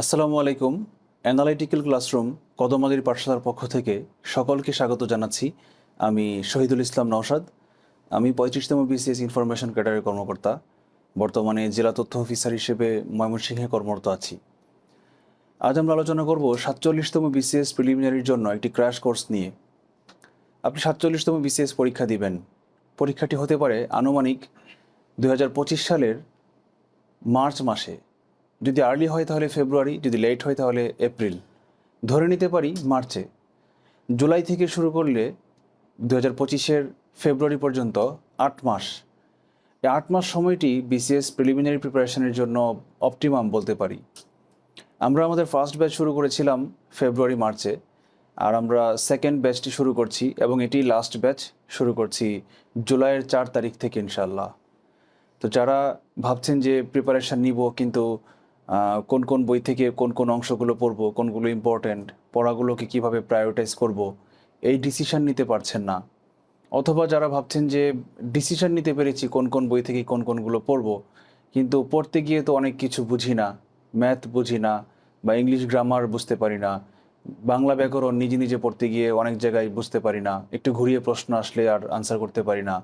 আসসালামু আলাইকুম analytical classroom কদমালির পাঠশালার পক্ষ থেকে সকলকে স্বাগত জানাচ্ছি। আমি শহীদুল ইসলাম নওশাদ, আমি পঁয়ত্রিশতম বিসিএস ইনফরমেশন ক্যাডারের কর্মকর্তা, বর্তমানে জেলা তথ্য অফিসার হিসেবে ময়মনসিংহে কর্মরত আছি। আজ আমরা আলোচনা করব সাতচল্লিশতম বিসিএস প্রিলিমিনারির জন্য একটি ক্র্যাশ কোর্স নিয়ে। আপনি সাতচল্লিশতম বিসিএস পরীক্ষা দিবেন। পরীক্ষাটি হতে পারে আনুমানিক দু হাজার পঁচিশ সালের মার্চ মাসে। যদি আর্লি হয় তাহলে ফেব্রুয়ারি যদি লেট হয় তাহলে এপ্রিল ধরে নিতে পারি মার্চে জুলাই থেকে শুরু করলে দু হাজার পঁচিশের ফেব্রুয়ারি পর্যন্ত আট মাস। এই আট মাস সময়টি বিসিএস প্রিলিমিনারি প্রিপারেশনের জন্য অপটিমাম বলতে পারি। আমরা আমাদের ফার্স্ট ব্যাচ শুরু করেছিলাম ফেব্রুয়ারি মার্চে আর আমরা সেকেন্ড ব্যাচটি শুরু করছি এবং এটি লাস্ট ব্যাচ শুরু করছি জুলাইয়ের চার তারিখ থেকে ইনশাল্লাহ তো যারা ভাবছেন যে প্রিপারেশান নিব কিন্তু কোন কোন বই থেকে কোন কোন অংশগুলো পড়ব, কোনগুলো ইম্পর্ট্যান্ট পড়াগুলোকে কীভাবে প্রায়োরিটাইজ করব, এই ডিসিশন নিতে পারছেন না। অথবা যারা ভাবছেন যে ডিসিশন নিতে পেরেছি কোন কোন বই থেকে কোন কোনগুলো পড়ব, কিন্তু পড়তে গিয়ে তো অনেক কিছু বুঝি না ম্যাথ বুঝি না, বা ইংলিশ গ্রামার বুঝতে পারি না, বাংলা ব্যাকরণ নিজে নিজে পড়তে গিয়ে অনেক জায়গায় বুঝতে পারি না, একটু ঘুরিয়ে প্রশ্ন আসলে আর আনসার করতে পারি না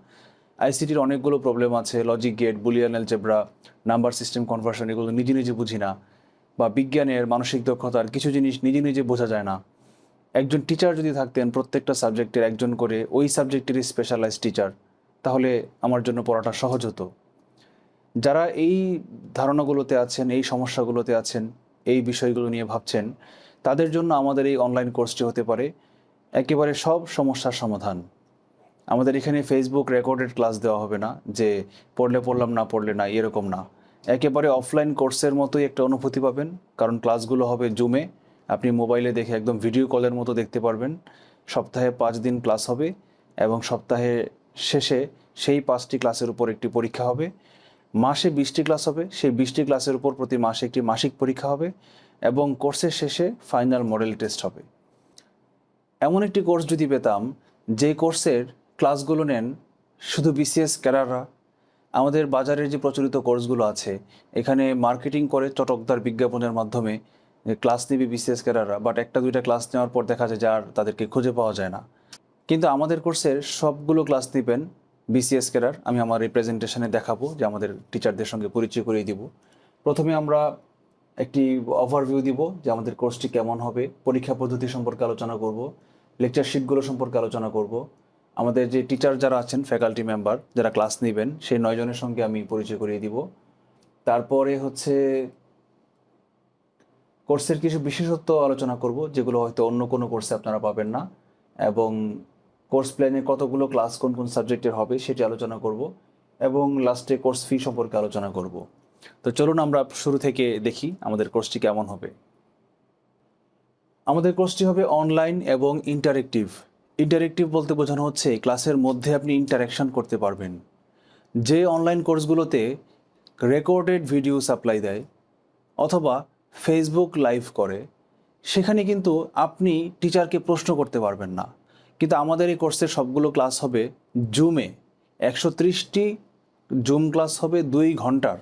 আইসিটির অনেকগুলো প্রবলেম আছে logic gate Boolean algebra number system conversion এগুলো নিজে নিজে বুঝি না। বা বিজ্ঞানের মানসিক দক্ষতার কিছু জিনিস নিজে নিজে বোঝা যায় না। একজন টিচার যদি থাকতেন, প্রত্যেকটা সাবজেক্টের একজন করে ওই সাবজেক্টেরই স্পেশালাইজ টিচার তাহলে আমার জন্য পড়াটা সহজ হতো। যারা এই ধারণাগুলোতে আছেন, এই সমস্যাগুলোতে আছেন, এই বিষয়গুলো নিয়ে ভাবছেন, তাদের জন্য আমাদের এই অনলাইন কোর্সটি হতে পারে। একেবারে সব সমস্যার সমাধান। আমাদের এখানে ফেসবুক রেকর্ডেড ক্লাস দেওয়া হবে না, যে পড়লে পড়লাম, না পড়লে না এরকম না। একেবারে অফলাইন কোর্সের মতোই একটা অনুভূতি পাবেন, কারণ ক্লাসগুলো হবে জুমে আপনি মোবাইলে দেখে একদম ভিডিও কলের মতো দেখতে পারবেন। সপ্তাহে পাঁচ দিন ক্লাস হবে এবং সপ্তাহে শেষে সেই পাঁচটি ক্লাসের উপর একটি পরীক্ষা হবে। মাসে বিশটি ক্লাস হবে, সেই বিশটি ক্লাসের উপর প্রতি মাসে একটি মাসিক পরীক্ষা হবে এবং কোর্সের শেষে ফাইনাল মডেল টেস্ট হবে। এমন একটি কোর্স যদি পেতাম, যে কোর্সের ক্লাসগুলো নেন, শুধু বিসিএস ক্যাডাররা। আমাদের বাজারের যে প্রচলিত কোর্সগুলো আছে, এখানে মার্কেটিং করে চটকদার বিজ্ঞাপনের মাধ্যমে ক্লাস নেবে বিসিএস ক্যাডাররা বাট একটা দুইটা ক্লাস নেওয়ার পর দেখা যায় যে আর তাদেরকে খুঁজে পাওয়া যায় না। কিন্তু আমাদের কোর্সের সবগুলো ক্লাস নেবেন বিসিএস ক্যাডার, আমি আমার এই প্রেজেন্টেশনে দেখাবো যে আমাদের টিচারদের সঙ্গে পরিচয় করিয়ে দিব। প্রথমে আমরা একটি ওভারভিউ দিব যে আমাদের কোর্সটি কেমন হবে, পরীক্ষা পদ্ধতি সম্পর্কে আলোচনা করব লেকচার শিটগুলো সম্পর্কে আলোচনা করব আমাদের যে টিচার যারা আছেন ফ্যাকাল্টি মেম্বার যারা ক্লাস নেবেন, সেই নয়জনের সঙ্গে আমি পরিচয় করিয়ে দিব। তারপরে হচ্ছে কোর্সের কিছু বিশেষত্ব আলোচনা করব, যেগুলো হয়তো অন্য কোনো কোর্সে আপনারা পাবেন না। এবং কোর্স প্ল্যানে কতগুলো ক্লাস কোন কোন সাবজেক্টের হবে, সেটি আলোচনা করব। এবং লাস্টে কোর্স ফি সম্পর্কে আলোচনা করব। তো চলুন আমরা শুরু থেকে দেখি আমাদের কোর্সটি কেমন হবে। আমাদের কোর্সটি হবে অনলাইন এবং ইন্টারেক্টিভ ইন্টারেক্টিভ বলতে বোঝানো হচ্ছে, ক্লাসের মধ্যে আপনি ইন্টারাকশন করতে পারবেন। যে অনলাইন কোর্সগুলোতে রেকর্ডেড ভিডিও সাপ্লাই দেয়, অথবা ফেসবুক লাইভ করে, সেখানে কিন্তু আপনি টিচারকে প্রশ্ন করতে পারবেন না। কিন্তু আমাদের এই কোর্সের সবগুলো ক্লাস হবে জুমে একশো ত্রিশটি জুম ক্লাস হবে দুই ঘণ্টার।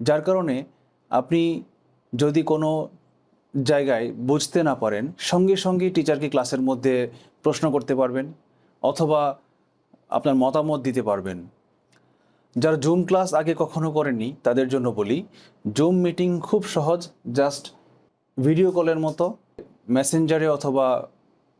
যার কারণে আপনি যদি কোনো জায়গায় বুঝতে না পারেন, সঙ্গে সঙ্গে টিচারকে ক্লাসের মধ্যে প্রশ্ন করতে পারবেন অথবা আপনার মতামত দিতে পারবেন। যারা জুম ক্লাস আগে কখনো করেননি, তাদের জন্য বলি জুম মিটিং খুব সহজ জাস্ট ভিডিও কলের মতো মেসেঞ্জারে অথবা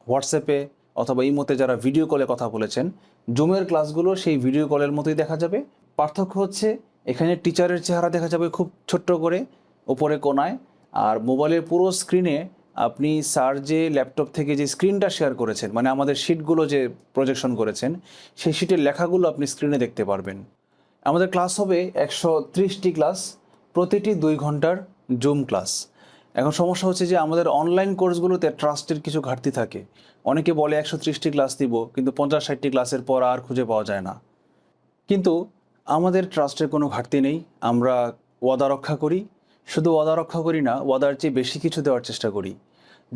হোয়াটসঅ্যাপে অথবা ইমোতে যারা ভিডিও কলে কথা বলেছেন জুমের ক্লাসগুলো সেই ভিডিও কলের মতোই দেখা যাবে। পার্থক্য হচ্ছে, এখানে টিচারের চেহারা দেখা যাবে খুব ছোট্ট করে, উপরে কোনায়, আর মোবাইলের পুরো স্ক্রিনে আপনি স্যার যে ল্যাপটপ থেকে যে স্ক্রিনটা শেয়ার করেছেন মানে আমাদের শিটগুলো যে প্রজেকশন করেছেন, সেই শিটের লেখাগুলো আপনি স্ক্রিনে দেখতে পারবেন। আমাদের ক্লাস হবে একশো ত্রিশটি ক্লাস প্রতিটি দুই ঘণ্টার জুম ক্লাস এখন সমস্যা হচ্ছে যে আমাদের অনলাইন কোর্সগুলোতে ট্রাস্টের কিছু ঘাটতি থাকে। অনেকে বলে একশো ত্রিশটি ক্লাস দিব, কিন্তু পঞ্চাশ ষাটটি ক্লাসের পর আর খুঁজে পাওয়া যায় না। কিন্তু আমাদের ট্রাস্টের কোনো ঘাটতি নেই, আমরা ওয়াদা রক্ষা করি। শুধু ওয়াদা রক্ষা করি না, ওয়াদার চেয়ে বেশি কিছু দেওয়ার চেষ্টা করি।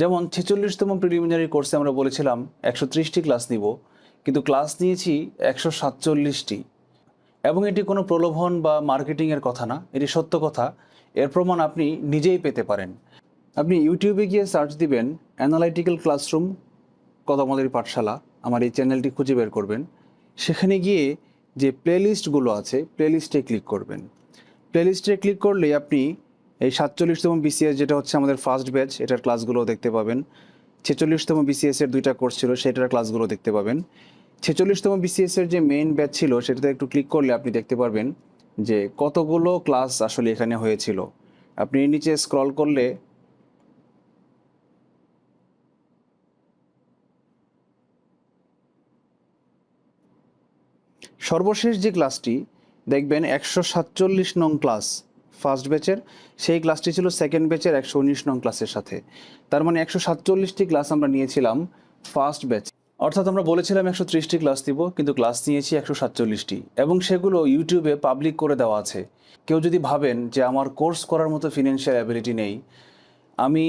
যেমন ছেচল্লিশতম প্রিলিমিনারি কোর্সে আমরা বলেছিলাম একশো ত্রিশটি ক্লাস নিব, কিন্তু ক্লাস নিয়েছি একশো সাতচল্লিশটি। এবং এটি কোনো প্রলোভন বা মার্কেটিংয়ের কথা না, এটি সত্য কথা। এর প্রমাণ আপনি নিজেই পেতে পারেন। আপনি ইউটিউবে গিয়ে সার্চ দিবেন অ্যানালাইটিক্যাল ক্লাসরুম কদমাদের পাঠশালা, আমার এই চ্যানেলটি খুঁজে বের করবেন। সেখানে গিয়ে যে প্লেলিস্টগুলো আছে প্লেলিস্টে ক্লিক করবেন। প্লেলিস্টে ক্লিক করলে আপনি এই সাতচল্লিশতম বিসিএস যেটা হচ্ছে আমাদের ফার্স্ট ব্যাচ এটার ক্লাসগুলো দেখতে পাবেন। ছেচল্লিশতম বিসিএস এর দুইটা কোর্স ছিল, সেটার ক্লাসগুলো দেখতে পাবেন। ছেচল্লিশতম বিসিএস এর যে মেইন ব্যাচ ছিল, সেটাতে একটু ক্লিক করলে আপনি দেখতে পারবেন যে কতগুলো ক্লাস আসলে এখানে হয়েছিল। আপনি নিচে স্ক্রল করলে সর্বশেষ যে ক্লাসটি দেখবেন একশো সাতচল্লিশ নং ক্লাস ফার্স্ট ব্যাচের, সেই ক্লাসটি ছিল সেকেন্ড ব্যাচের একশো উনিশ নং ক্লাসের সাথে। তার মানে একশো সাতচল্লিশটি ক্লাস আমরা নিয়েছিলাম ফার্স্ট ব্যাচ। অর্থাৎ আমরা বলেছিলাম একশো ত্রিশটি ক্লাস দিব, কিন্তু ক্লাস নিয়েছি একশো সাতচল্লিশটি। এবং সেগুলো ইউটিউবে পাবলিক করে দেওয়া আছে। কেউ যদি ভাবেন যে আমার কোর্স করার মতো ফিনান্সিয়াল অ্যাবিলিটি নেই, আমি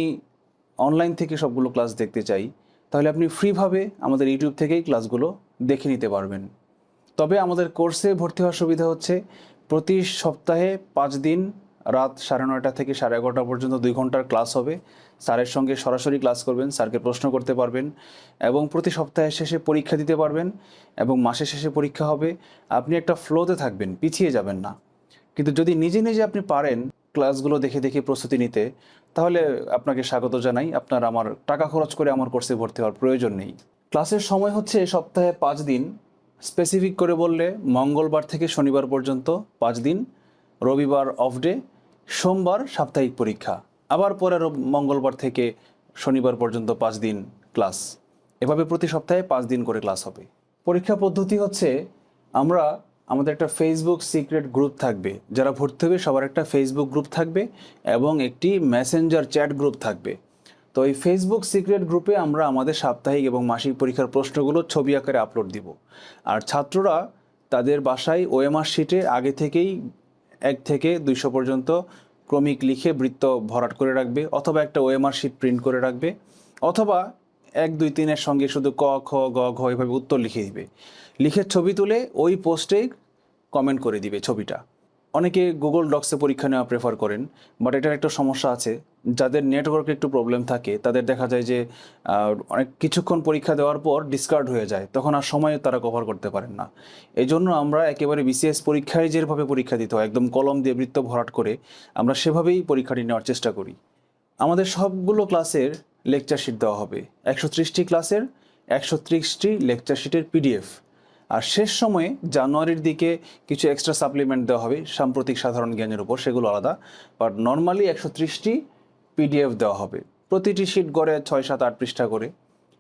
অনলাইন থেকে সবগুলো ক্লাস দেখতে চাই, তাহলে আপনি ফ্রিভাবে আমাদের ইউটিউব থেকেই ক্লাসগুলো দেখে নিতে পারবেন। তবে আমাদের কোর্সে ভর্তি হওয়ার সুবিধা হচ্ছে প্রতি সপ্তাহে পাঁচ দিন রাত সাড়ে নয়টা থেকে সাড়ে এগারোটা পর্যন্ত দুই ঘণ্টার ক্লাস হবে। স্যারের সঙ্গে সরাসরি ক্লাস করবেন, স্যারকে প্রশ্ন করতে পারবেন এবং প্রতি সপ্তাহের শেষে পরীক্ষা দিতে পারবেন এবং মাসের শেষে পরীক্ষা হবে। আপনি একটা ফ্লোতে থাকবেন, পিছিয়ে যাবেন না। কিন্তু যদি নিজে নিজে আপনি পারেন ক্লাসগুলো দেখে দেখে প্রস্তুতি নিতে, তাহলে আপনাকে স্বাগত জানাই। আপনার আমার টাকা খরচ করে আমার কোর্সে ভর্তি হওয়ার প্রয়োজন নেই। ক্লাসের সময় হচ্ছে সপ্তাহে পাঁচ দিন। স্পেসিফিক করে বললে মঙ্গলবার থেকে শনিবার পর্যন্ত পাঁচ দিন, রবিবার অফ ডে সোমবার সাপ্তাহিক পরীক্ষা, আবার পরে মঙ্গলবার থেকে শনিবার পর্যন্ত পাঁচ দিন ক্লাস এভাবে প্রতি সপ্তাহে পাঁচ দিন করে ক্লাস হবে। পরীক্ষা পদ্ধতি হচ্ছে, আমরা, আমাদের একটা ফেসবুক সিক্রেট গ্রুপ থাকবে, যারা ভর্তি হবে সবার একটা ফেসবুক গ্রুপ থাকবে এবং একটি মেসেঞ্জার চ্যাট গ্রুপ থাকবে। তো এই ফেসবুক সিক্রেট গ্রুপে আমরা আমাদের সাপ্তাহিক এবং মাসিক পরীক্ষার প্রশ্নগুলো ছবি আকারে আপলোড দিব। আর ছাত্ররা তাদের বাসায় ওএমআর শিটে আগে থেকেই এক থেকে দুইশো পর্যন্ত ক্রমিক লিখে বৃত্ত ভরাট করে রাখবে অথবা একটা ওএমআর শিট প্রিন্ট করে রাখবে অথবা এক, দুই তিনের সঙ্গে শুধু ক, খ, গ, ঘ এভাবে উত্তর লিখে দিবে। লিখে ছবি তুলে ওই পোস্টেই কমেন্ট করে দিবে ছবিটা। অনেকে গুগল ডক্সে পরীক্ষা নেওয়া প্রেফার করেন বাট এটার একটা সমস্যা আছে। যাদের নেটওয়ার্কে একটু প্রবলেম থাকে, তাদের দেখা যায় যে অনেক কিছুক্ষণ পরীক্ষা দেওয়ার পর ডিসকার্ড হয়ে যায়, তখন আর সময় তারা কভার করতে পারেন না। এই জন্য আমরা একেবারে বিসিএস পরীক্ষায় যেভাবে পরীক্ষা দিতে হয়, একদম কলম দিয়ে বৃত্ত ভরাট করে, আমরা সেভাবেই পরীক্ষাটি নেওয়ার চেষ্টা করি। আমাদের সবগুলো ক্লাসের লেকচার শিট দেওয়া হবে। একশো ত্রিশটি ক্লাসের একশো ত্রিশটি লেকচার শিটের পিডিএফ আর শেষ সময়ে জানুয়ারির দিকে কিছু এক্সট্রা সাপ্লিমেন্ট দেওয়া হবে, সাম্প্রতিক সাধারণ জ্ঞানের উপর, সেগুলো আলাদা। বাট নর্মালি একশো ত্রিশটি পিডিএফ দেওয়া হবে। প্রতিটি শিট গড়ে ছয়, সাত, আট পৃষ্ঠা করে।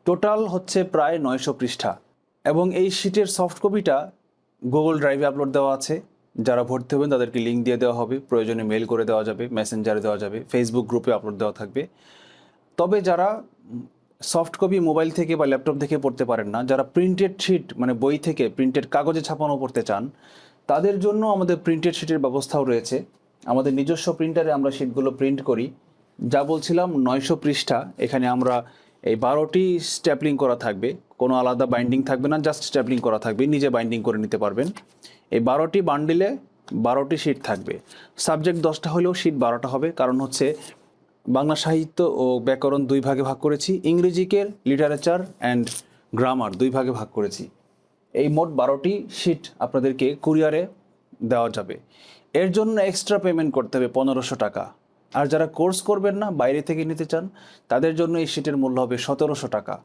টোটাল হচ্ছে প্রায় নয়শো পৃষ্ঠা। এবং এই শিটের সফট কপিটা গুগল ড্রাইভে আপলোড দেওয়া আছে। যারা ভর্তি হবেন তাদেরকে লিঙ্ক দিয়ে দেওয়া হবে। প্রয়োজনে মেল করে দেওয়া যাবে মেসেঞ্জারে দেওয়া যাবে ফেসবুক গ্রুপে আপলোড দেওয়া থাকবে। তবে যারা সফট কপি মোবাইল থেকে বা ল্যাপটপ থেকে পড়তে পারেন না। যারা প্রিন্টেড শিট মানে বই থেকে প্রিন্টেড কাগজে ছাপানো পড়তে চান, তাদের জন্য আমাদের প্রিন্টেড শিটের ব্যবস্থাও রয়েছে। আমাদের নিজস্ব প্রিন্টারে আমরা শিটগুলো প্রিন্ট করি। যা বলছিলাম, নয়শো পৃষ্ঠা। এখানে আমরা এই বারোটি স্ট্যাপলিং করা থাকবে। কোনো আলাদা বাইন্ডিং থাকবে না জাস্ট স্ট্যাপলিং করা থাকবে। নিজে বাইন্ডিং করে নিতে পারবেন। এই বারোটি বান্ডিলে বারোটি শিট থাকবে। সাবজেক্ট দশটা হলেও শিট বারোটা হবে। কারণ হচ্ছে বাংলা সাহিত্য ও ব্যাকরণ দুই ভাগে ভাগ করেছি ইংরেজিকে লিটারেচার অ্যান্ড গ্রামার দুই ভাগে ভাগ করেছি। এই মোট বারোটি শিট আপনাদেরকে কুরিয়ারে দেওয়া যাবে। এর জন্য এক্সট্রা পেমেন্ট করতে হবে পনেরোশো টাকা। আর যারা কোর্স করবেন না, বাইরে থেকে নিতে চান, তাদের জন্য এই শিটের মূল্য হবে সতেরোশো টাকা।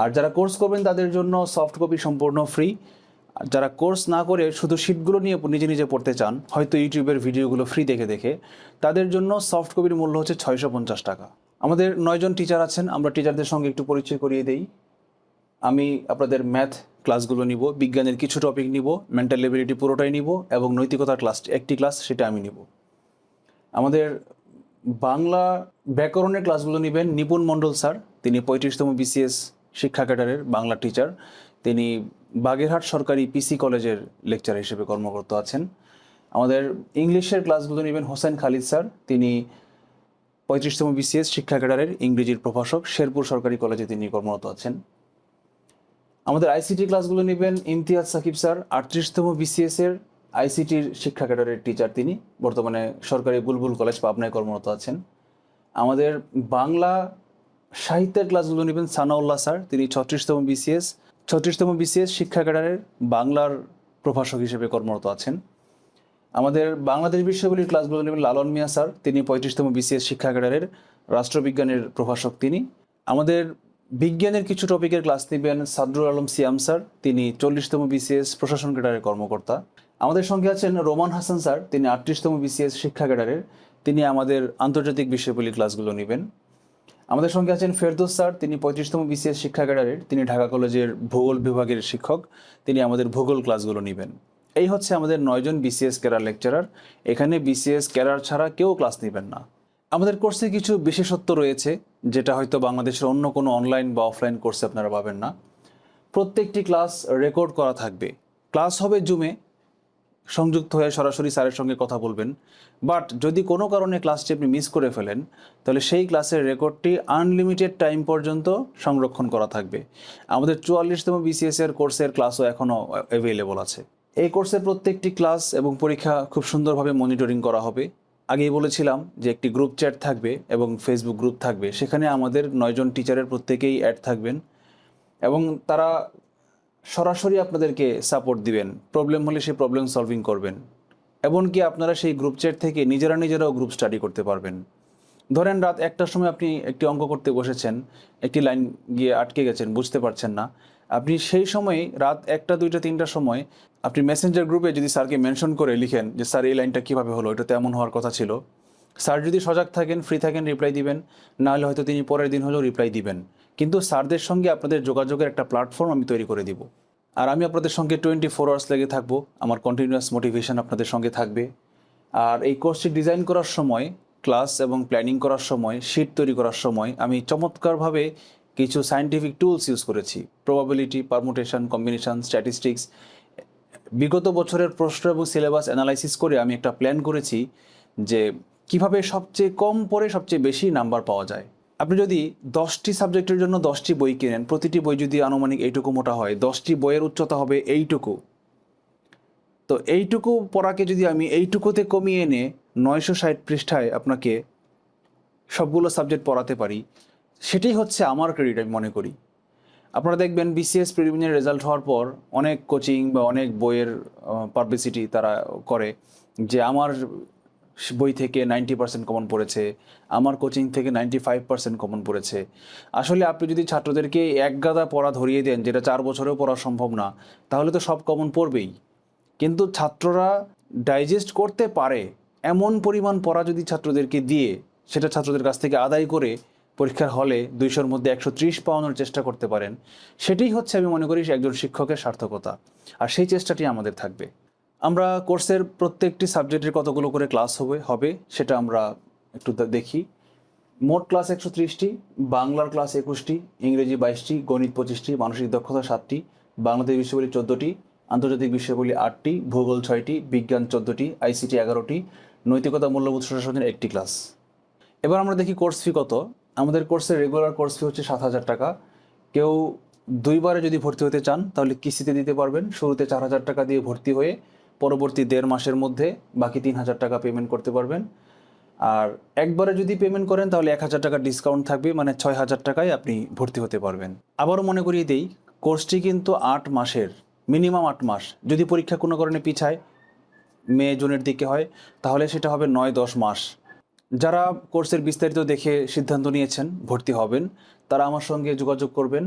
আর যারা কোর্স করবেন, তাদের জন্য সফট কপি সম্পূর্ণ ফ্রি যারা কোর্স না করে শুধু শিটগুলো নিয়ে নিজে নিজে পড়তে চান, হয়তো ইউটিউবের ভিডিওগুলো ফ্রি দেখে দেখে, তাদের জন্য সফট কপির মূল্য হচ্ছে ছয়শো পঞ্চাশ টাকা। আমাদের নয়জন টিচার আছেন, আমরা টিচারদের সঙ্গে একটু পরিচয় করিয়ে দেই। আমি আপনাদের ম্যাথ ক্লাসগুলো নিব, বিজ্ঞানের কিছু টপিক নিব মেন্টাল এবিলিটি পুরোটাই নিব এবং নৈতিকতার ক্লাস একটি ক্লাস সেটা আমি নিব। আমাদের বাংলা ব্যাকরণের ক্লাসগুলো নেবেন, নিপুণ মণ্ডল স্যার তিনি পঁয়ত্রিশতম বিসিএস শিক্ষা ক্যাডারের বাংলা টিচার তিনি বাগেরহাট সরকারি পিসি কলেজের লেকচার হিসেবে কর্মরত আছেন। আমাদের ইংলিশের ক্লাসগুলো নেবেন হোসেন খালিদ স্যার, তিনি পঁয়ত্রিশতম বিসিএস শিক্ষা ক্যাডারের ইংরেজির প্রভাষক, শেরপুর সরকারি কলেজে তিনি কর্মরত আছেন। আমাদের আইসিটি ক্লাসগুলো নেবেন ইমতিয়াজ সাকিব স্যার, আটত্রিশতম বিসিএস এর আইসিটির শিক্ষা ক্যাডারের টিচার তিনি, বর্তমানে সরকারি বুলবুল কলেজ পাবনায় কর্মরত আছেন। আমাদের বাংলা সাহিত্যের ক্লাসগুলো নেবেন সানাউল্লাহ স্যার, তিনি ছত্রিশতম বিসিএস ছত্রিশতম বিসিএস শিক্ষা ক্যাডারের বাংলার প্রভাষক হিসেবে কর্মরত আছেন। আমাদের বাংলাদেশ বিশ্ববিদ্যালয়ের ক্লাসগুলো নেবেন লালন মিয়া স্যার, তিনি পঁয়ত্রিশতম বিসিএস শিক্ষা ক্যাডারের রাষ্ট্রবিজ্ঞানের প্রভাষক তিনি। আমাদের বিজ্ঞানের কিছু টপিকের ক্লাস নেবেন সাদরুল আলম সিয়াম স্যার, তিনি চল্লিশতম বিসিএস প্রশাসন ক্যাডারের কর্মকর্তা। আমাদের সঙ্গে আছেন রোমান হাসান স্যার, তিনি আটত্রিশতম বিসিএস শিক্ষা ক্যাডারের তিনি আমাদের আন্তর্জাতিক বিষয়গুলি ক্লাসগুলো নেবেন। আমাদের সঙ্গে আছেন ফেরদোস স্যার, তিনি পঁয়ত্রিশতম বিসিএস শিক্ষা ক্যাডারের, তিনি ঢাকা কলেজের ভূগোল বিভাগের শিক্ষক, তিনি আমাদের ভূগোল ক্লাসগুলো নেবেন। এই হচ্ছে আমাদের নয়জন বিসিএস ক্যারার লেকচারার, এখানে বিসিএস ক্যারার ছাড়া কেউ ক্লাস নেবেন না। আমাদের কোর্সে কিছু বিশেষত্ব রয়েছে, যেটা হয়তো বাংলাদেশের অন্য কোনো অনলাইন বা অফলাইন কোর্সে আপনারা পাবেন না। প্রত্যেকটি ক্লাস রেকর্ড করা থাকবে। ক্লাস হবে জুমে সংযুক্ত হয়ে সরাসরি স্যারের সঙ্গে কথা বলবেন। বাট যদি কোনো কারণে ক্লাসটি আপনি মিস করে ফেলেন, তাহলে সেই ক্লাসের রেকর্ডটি আনলিমিটেড টাইম পর্যন্ত সংরক্ষণ করা থাকবে। আমাদের চুয়াল্লিশতম বিসিএস এর কোর্সের ক্লাসও এখনও অ্যাভেলেবল আছে। এই কোর্সের প্রত্যেকটি ক্লাস এবং পরীক্ষা খুব সুন্দরভাবে মনিটরিং করা হবে। আগেই বলেছিলাম যে একটি গ্রুপ চ্যাট থাকবে এবং ফেসবুক গ্রুপ থাকবে। সেখানে আমাদের নয়জন টিচারের প্রত্যেকেই অ্যাড থাকবেন। এবং তারা সরাসরি আপনাদেরকে সাপোর্ট দিবেন। প্রবলেম হলে সেই প্রবলেম সলভিং করবেন। এমনকি আপনারা সেই গ্রুপ চ্যাট থেকে নিজেরা নিজেরাও গ্রুপ স্টাডি করতে পারবেন। ধরেন রাত একটার সময় আপনি একটি অঙ্ক করতে বসেছেন, একটি লাইন গিয়ে আটকে গেছেন, বুঝতে পারছেন না। আপনি সেই সময় রাত একটা, দুইটা তিনটার সময় আপনি মেসেঞ্জার গ্রুপে যদি স্যারকে মেনশন করে লিখেন যে, স্যার, এই লাইনটা কীভাবে হলো? এটা তেমন হওয়ার কথা ছিল। স্যার যদি সজাগ থাকেন ফ্রি থাকেন রিপ্লাই দিবেন। নাহলে হয়তো তিনি পরের দিন হলেও রিপ্লাই দিবেন। কিন্তু স্যারদের সঙ্গে আপনাদের যোগাযোগের একটা প্ল্যাটফর্ম আমি তৈরি করে দিব। আর আমি আপনাদের সঙ্গে টোয়েন্টি ফোর আওয়ার্স লেগে থাকব। আমার কন্টিনিউয়াস মোটিভেশন আপনাদের সঙ্গে থাকবে। আর এই কোর্সটি ডিজাইন করার সময় ক্লাস এবং প্ল্যানিং করার সময় শিট তৈরি করার সময় আমি চমৎকারভাবে কিছু সায়েন্টিফিক টুলস ইউজ করেছি। প্রবাবিলিটি পারমুটেশন কম্বিনেশন স্ট্যাটিস্টিক্স বিগত বছরের প্রশ্ন এবং সিলেবাস অ্যানালাইসিস করে আমি একটা প্ল্যান করেছি যে কীভাবে সবচেয়ে কম পরে সবচেয়ে বেশি নাম্বার পাওয়া যায়। আপনি যদি দশটি সাবজেক্টের জন্য দশটি বই কিনেন, প্রতিটি বই যদি আনুমানিক এইটুকু মোটা হয়, দশটি বইয়ের উচ্চতা হবে এইটুকু। তো এইটুকু পড়াকে যদি আমি এইটুকুতে কমিয়ে এনে নয়শো ষাট পৃষ্ঠায় আপনাকে সবগুলো সাবজেক্ট পড়াতে পারি, সেটাই হচ্ছে আমার ক্রেডিট আমি মনে করি। আপনারা দেখবেন বিসিএস প্রিলিমিনারি রেজাল্ট হওয়ার পর অনেক কোচিং বা অনেক বইয়ের পাবলিসিটি তারা করে যে আমার বই থেকে নাইনটি পার্সেন্ট কমন পড়েছে, আমার কোচিং থেকে নাইনটি ফাইভ পার্সেন্ট কমন পড়েছে। আসলে আপনি যদি ছাত্রদেরকে এক গাদা পড়া ধরিয়ে দেন, যেটা চার বছরেও পড়া সম্ভব না, তাহলে তো সব কমন পড়বেই। কিন্তু ছাত্ররা ডাইজেস্ট করতে পারে, এমন পরিমাণ পড়া যদি ছাত্রদেরকে দিয়ে, সেটা ছাত্রদের কাছ থেকে আদায় করে পরীক্ষার হলে দুইশোর মধ্যে একশো ত্রিশ পাওয়ানোর চেষ্টা করতে পারেন। সেটাই হচ্ছে আমি মনে করি একজন শিক্ষকের সার্থকতা। আর সেই চেষ্টাটি আমাদের থাকবে। আমরা কোর্সের প্রত্যেকটি সাবজেক্টের কতগুলো করে ক্লাস হবে হবে সেটা আমরা একটু দেখি। মোট ক্লাস একশো ত্রিশটি, বাংলার ক্লাস একুশটি, ইংরেজি বাইশটি, গণিত পঁচিশটি, মানসিক দক্ষতা সাতটি, বাংলাদেশ বিষয়গুলি চোদ্দোটি, আন্তর্জাতিক বিষয়গুলি আটটি, ভূগোল ছয়টি, বিজ্ঞান চোদ্দোটি, আইসিটি এগারোটি, নৈতিকতা মূল্যবোধ সুশাসনের একটি ক্লাস। এবার আমরা দেখি কোর্স ফি কত। আমাদের কোর্সের রেগুলার কোর্স ফি হচ্ছে সাত হাজার টাকা। কেউ দুইবারে যদি ভর্তি হতে চান, তাহলে কিস্তিতে দিতে পারবেন। শুরুতে চার হাজার টাকা দিয়ে ভর্তি হয়ে পরবর্তী দেড় মাসের মধ্যে বাকি তিন হাজার টাকা পেমেন্ট করতে পারবেন। আর একবারে যদি পেমেন্ট করেন, তাহলে এক হাজার টাকা ডিসকাউন্ট থাকবে মানে ছয় হাজার টাকায় আপনি ভর্তি হতে পারবেন। আবারও মনে করিয়ে দেই কোর্সটি কিন্তু আট মাসের মিনিমাম আট মাস। যদি পরীক্ষা কোনো কারণে পিছায়, মে, জুনের দিকে হয়, তাহলে সেটা হবে নয়, দশ মাস। যারা কোর্সের বিস্তারিত দেখে সিদ্ধান্ত নিয়েছেন, ভর্তি হবেন, তারা আমার সঙ্গে যোগাযোগ করবেন।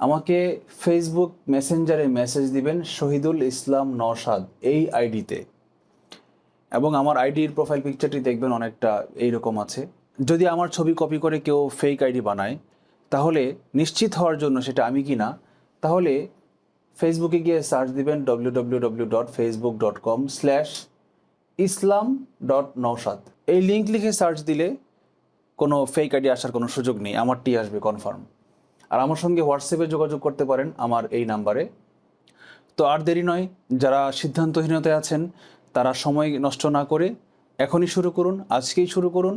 আমাকে ফেসবুক মেসেঞ্জারে মেসেজ দিবেন, শহীদুল ইসলাম নওশাদ, এই আইডিতে এবং আমার আইডির প্রোফাইল পিকচারটি দেখবেন অনেকটা এইরকম আছে। যদি আমার ছবি কপি করে কেউ ফেক আইডি বানায়, তাহলে নিশ্চিত হওয়ার জন্য সেটা আমি কি না, তাহলে ফেসবুকে গিয়ে সার্চ দিবেন W W W dot Facebook dot com slash Islam dot Nowshad এই লিঙ্ক লিখে সার্চ দিলে কোনো ফেক আইডি আসার কোনো সুযোগ নেই আমারটি আসবে কনফার্ম আর আমার সঙ্গে হোয়াটসঅ্যাপে যোগাযোগ করতে পারেন আমার এই নাম্বারে। তো আর দেরি নয়, যারা সিদ্ধান্তহীনতায় আছেন, তারা সময় নষ্ট না করে এখনই শুরু করুন, আজকেই শুরু করুন,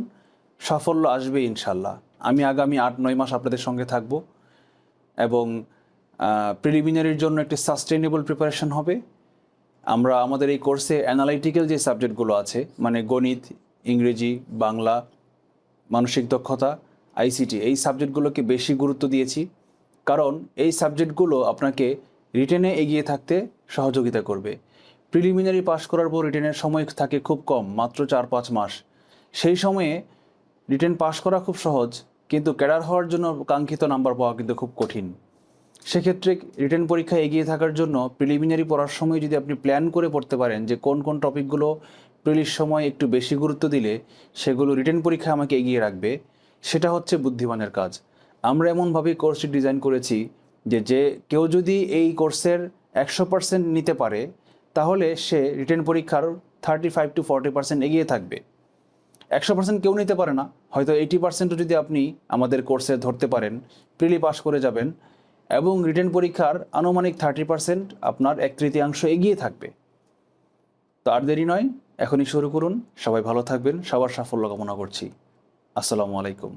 সাফল্য আসবে ইনশাল্লাহ। আমি আগামী আট নয় মাস আপনাদের সঙ্গে থাকব এবং প্রিলিমিনারির জন্য একটি সাস্টেইনেবল প্রিপারেশন হবে। আমরা আমাদের এই কোর্সে অ্যানালাইটিক্যাল যে সাবজেক্টগুলো আছে মানে গণিত, ইংরেজি, বাংলা, মানসিক দক্ষতা আইসিটি, এই সাবজেক্টগুলোকে বেশি গুরুত্ব দিয়েছি। কারণ এই সাবজেক্টগুলো আপনাকে রিটেনে এগিয়ে থাকতে সহযোগিতা করবে। প্রিলিমিনারি পাশ করার পর রিটেনের সময় থাকে খুব কম, মাত্র চার পাঁচ মাস। সেই সময়ে রিটেন পাশ করা খুব সহজ, কিন্তু ক্যাডার হওয়ার জন্য কাঙ্ক্ষিত নাম্বার পাওয়া কিন্তু খুব কঠিন। সেক্ষেত্রে রিটেন পরীক্ষায় এগিয়ে থাকার জন্য প্রিলিমিনারি পড়ার সময় যদি আপনি প্ল্যান করে পড়তে পারেন যে কোন কোন টপিকগুলো প্রিলির সময় একটু বেশি গুরুত্ব দিলে সেগুলো রিটেন পরীক্ষায় আমাকে এগিয়ে রাখবে। সেটা হচ্ছে বুদ্ধিমানের কাজ। আমরা এমনভাবেই কোর্সটি ডিজাইন করেছি যে যে কেউ যদি এই কোর্সের একশো পার্সেন্ট নিতে পারে, তাহলে সে রিটেন পরীক্ষার thirty five to forty percent এগিয়ে থাকবে। একশো পার্সেন্ট কেউ নিতে পারে না, হয়তো এইটি পার্সেন্টও যদি আপনি আমাদের কোর্সে ধরতে পারেন প্রিলি পাস করে যাবেন, এবং রিটেন পরীক্ষার আনুমানিক থার্টি পার্সেন্ট আপনার এক তৃতীয়াংশ এগিয়ে থাকবে। তো আর দেরি নয়, এখনই শুরু করুন। সবাই ভালো থাকবেন, সবার সাফল্য কামনা করছি। আসসালামু আলাইকুম।